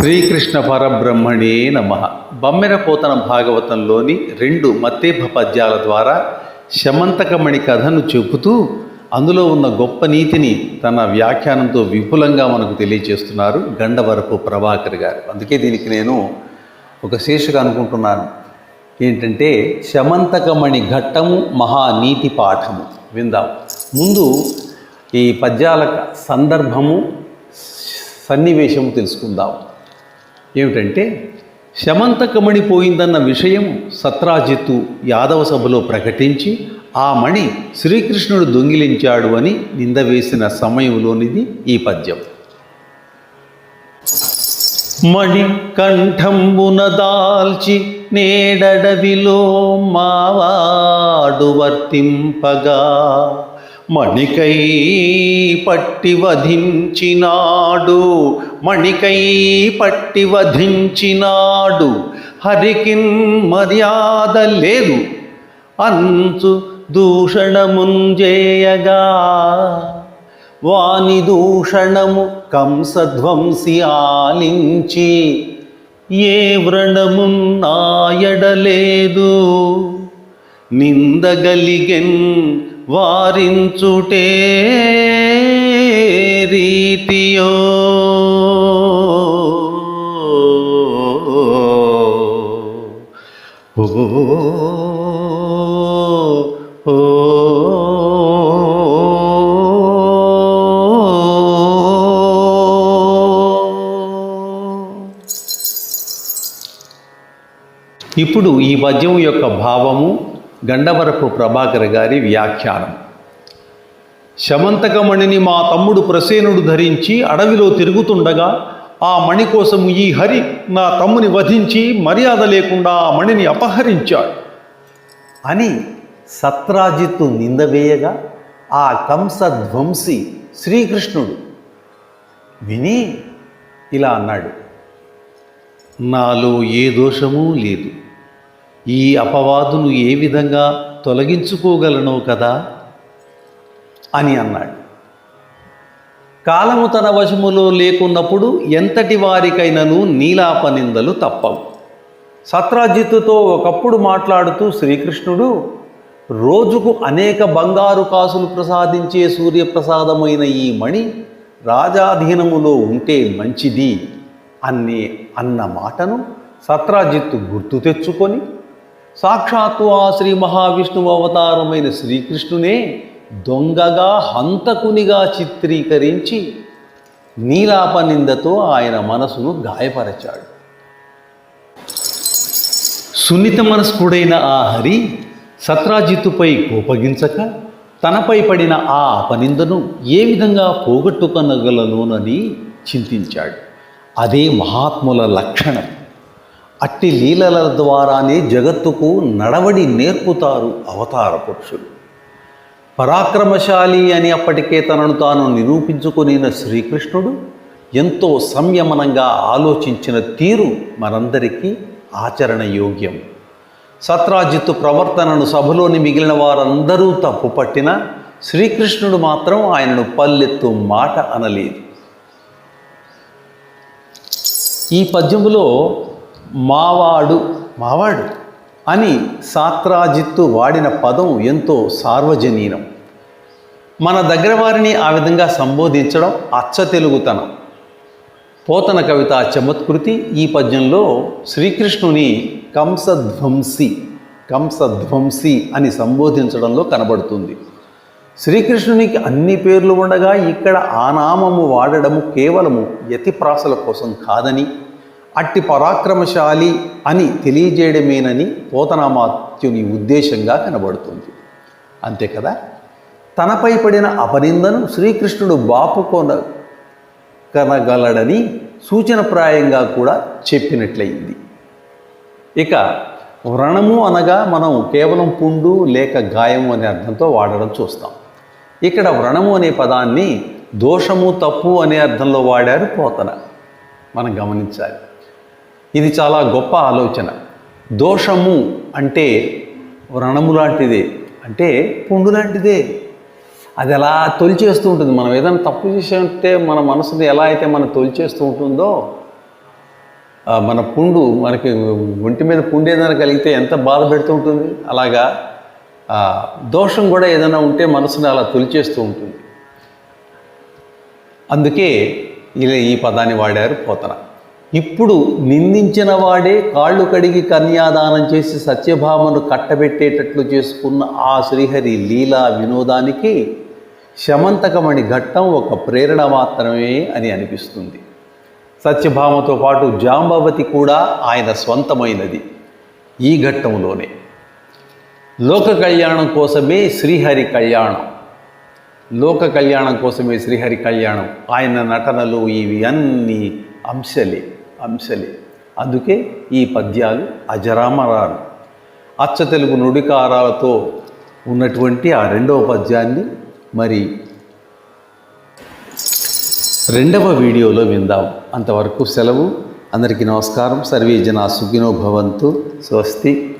శ్రీకృష్ణ పరబ్రహ్మణే నమ. బమ్మెర పోతన భాగవతంలోని రెండు మత్తేభ పద్యాల ద్వారా శమంతకమణి కథను చెబుతూ అందులో ఉన్న గొప్ప నీతిని తన వ్యాఖ్యానంతో విపులంగా మనకు తెలియజేస్తున్నారు గండవరపు ప్రభాకర్ గారు. అందుకే దీనికి నేను ఒక శీర్షిక అనుకుంటున్నాను. ఏంటంటే శమంతకమణి ఘట్టము మహానీతి పాఠము. విందాం. ముందు ఈ పద్యాల సందర్భము సన్నివేశము తెలుసుకుందాం. ఏమిటంటే శమంతకమణి పోయిందన్న విషయం సత్రాజిత్తు యాదవ సభలో ప్రకటించి ఆ మణి శ్రీకృష్ణుడు దొంగిలించాడు అని నింద వేసిన సమయంలోనిది ఈ పద్యం. మణి కంఠంబున దాల్చి నేడడవిలో మావాడు వర్తింపగా మణికై పట్టి వధించినాడు. మణికై పట్టి వధించినాడు. హరికిన్ మర్యాద లేదు. అంచు దూషణముంజేయగా వాని దూషణము కంసధ్వంసి ఆలించి. ఏ వ్రణమున్నాయడలేదు నిందగలిగెన్ వారించుటే రీతియో. ఓ ఇప్పుడు ఈ పద్యం యొక్క భావము గండవరపు ప్రభాకర్ గారి వ్యాఖ్యానం. శమంతకమణిని మా తమ్ముడు ప్రసేనుడు ధరించి అడవిలో తిరుగుతుండగా ఆ మణి కోసం ఈ హరి నా తమ్ముని వధించి మర్యాద లేకుండా ఆ మణిని అపహరించాడు. అని సత్రాజిత్తు నిందవేయగా ఆ కంసధ్వంసి శ్రీకృష్ణుడు విని ఇలా అన్నాడు. నాలో ఏ దోషమూ లేదు. ఈ అపవాదును ఏ విధంగా తొలగించుకోగలను కదా అని అన్నాడు. కాలము తన వశములో లేకున్నప్పుడు ఎంతటి వారికైనను నీలాపనిందలు తప్పవు. సత్రాజిత్తుతో ఒకప్పుడు మాట్లాడుతూ శ్రీకృష్ణుడు రోజుకు అనేక బంగారు కాసులు ప్రసాదించే సూర్యప్రసాదమైన ఈ మణి రాజాధీనములో ఉంటే మంచిది అనే అన్న మాటను సత్రాజిత్తు గుర్తు తెచ్చుకొని సాక్షాత్తు ఆ శ్రీ మహావిష్ణువు అవతారమైన శ్రీకృష్ణునే దొంగగా హంతకునిగా చిత్రీకరించి నీలాపనిందతో ఆయన మనసును గాయపరచాడు. సున్నిత మనస్కుడైన ఆ హరి సత్రాజిత్తుపై కోపగించక తనపై పడిన ఆ అపనిందను ఏ విధంగా పోగొట్టుకొనగలనోనని చింతించాడు. అదే మహాత్ముల లక్షణం. అట్టి లీలల ద్వారానే జగత్తుకు నడవడి నేర్పుతారు అవతార పురుషులు. పరాక్రమశాలి అని అప్పటికే తనను తాను నిరూపించుకొనిన శ్రీకృష్ణుడు ఎంతో సంయమనంగా ఆలోచించిన తీరు మనందరికీ ఆచరణ యోగ్యం సత్రాజిత్తు ప్రవర్తనను సభలోని మిగిలిన వారందరూ తప్పు పట్టినా శ్రీకృష్ణుడు మాత్రం ఆయనను పల్లెత్తు మాట అనలేదు. ఈ పద్యములో మావాడు. మావాడు. అని సాత్రాజిత్తు వాడిన పదం ఎంతో సార్వజనీనం. మన దగ్గర వారిని ఆ విధంగా సంబోధించడం అచ్చ తెలుగుతనం పోతన కవిత చమత్కృతి ఈ పద్యంలో శ్రీకృష్ణుని కంసధ్వంసి కంసధ్వంసి అని సంబోధించడంలో కనబడుతుంది. శ్రీకృష్ణునికి అన్ని పేర్లు ఉండగా ఇక్కడ ఆ నామము వాడడము కేవలము యతిప్రాసల కోసం కాదని అట్టి పరాక్రమశాలి అని తెలియజేయడమేనని పోతనామాత్యుని ఉద్దేశంగా కనబడుతుంది. అంతే కదా? తనపై పడిన అపనిందను శ్రీకృష్ణుడు బాపుకొన కనగలడని సూచనప్రాయంగా కూడా చెప్పినట్లయింది. ఇక వ్రణము అనగా మనం కేవలం పుండు లేక గాయము అనే అర్థంతో వాడడం చూస్తాం. ఇక్కడ వ్రణము అనే పదాన్ని దోషము తప్పు అనే అర్థంలో వాడారు పోతన. మనం గమనించాలి. ఇది చాలా గొప్ప ఆలోచన. దోషము అంటే వ్రణము లాంటిదే అంటే పుండు లాంటిదే. అది ఎలా తొలిచేస్తూ ఉంటుంది? మనం ఏదైనా తప్పు చేసే మన మనసుని ఎలా అయితే మనం తొలిచేస్తూ ఉంటుందో మన పుండు మనకి ఒంటి మీద పుండు ఏదైనా కలిగితే ఎంత బాధ పెడుతూ ఉంటుంది? అలాగా దోషం కూడా ఏదైనా ఉంటే మనసుని అలా తొలిచేస్తూ ఉంటుంది. అందుకే ఇలా ఈ పదాన్ని వాడారు పోతన. ఇప్పుడు నిందించిన వాడే కాళ్ళు కడిగి కన్యాదానం చేసి సత్యభామను కట్టబెట్టేటట్లు చేసుకున్న ఆ శ్రీహరి లీలా వినోదానికి శమంతకమణి ఘట్టం ఒక ప్రేరణ మాత్రమే అని అనిపిస్తుంది. సత్యభామతో పాటు జాంబవతి కూడా ఆయన స్వంతమైనది ఈ ఘట్టంలోనే. లోక కళ్యాణం కోసమే శ్రీహరి కళ్యాణం. లోక కళ్యాణం కోసమే శ్రీహరి కళ్యాణం. ఆయన నటనలు ఇవి అన్ని అంశలే. అంశలే. అందుకే ఈ పద్యాలు అజరామరాలు. అచ్చ తెలుగు నుడికారాలతో ఉన్నటువంటి ఆ రెండవ పద్యాన్ని మరి రెండవ వీడియోలో విందాం. అంతవరకు సెలవు. అందరికీ నమస్కారం. సర్వే జన సుఖినో భవంతు. స్వస్తి.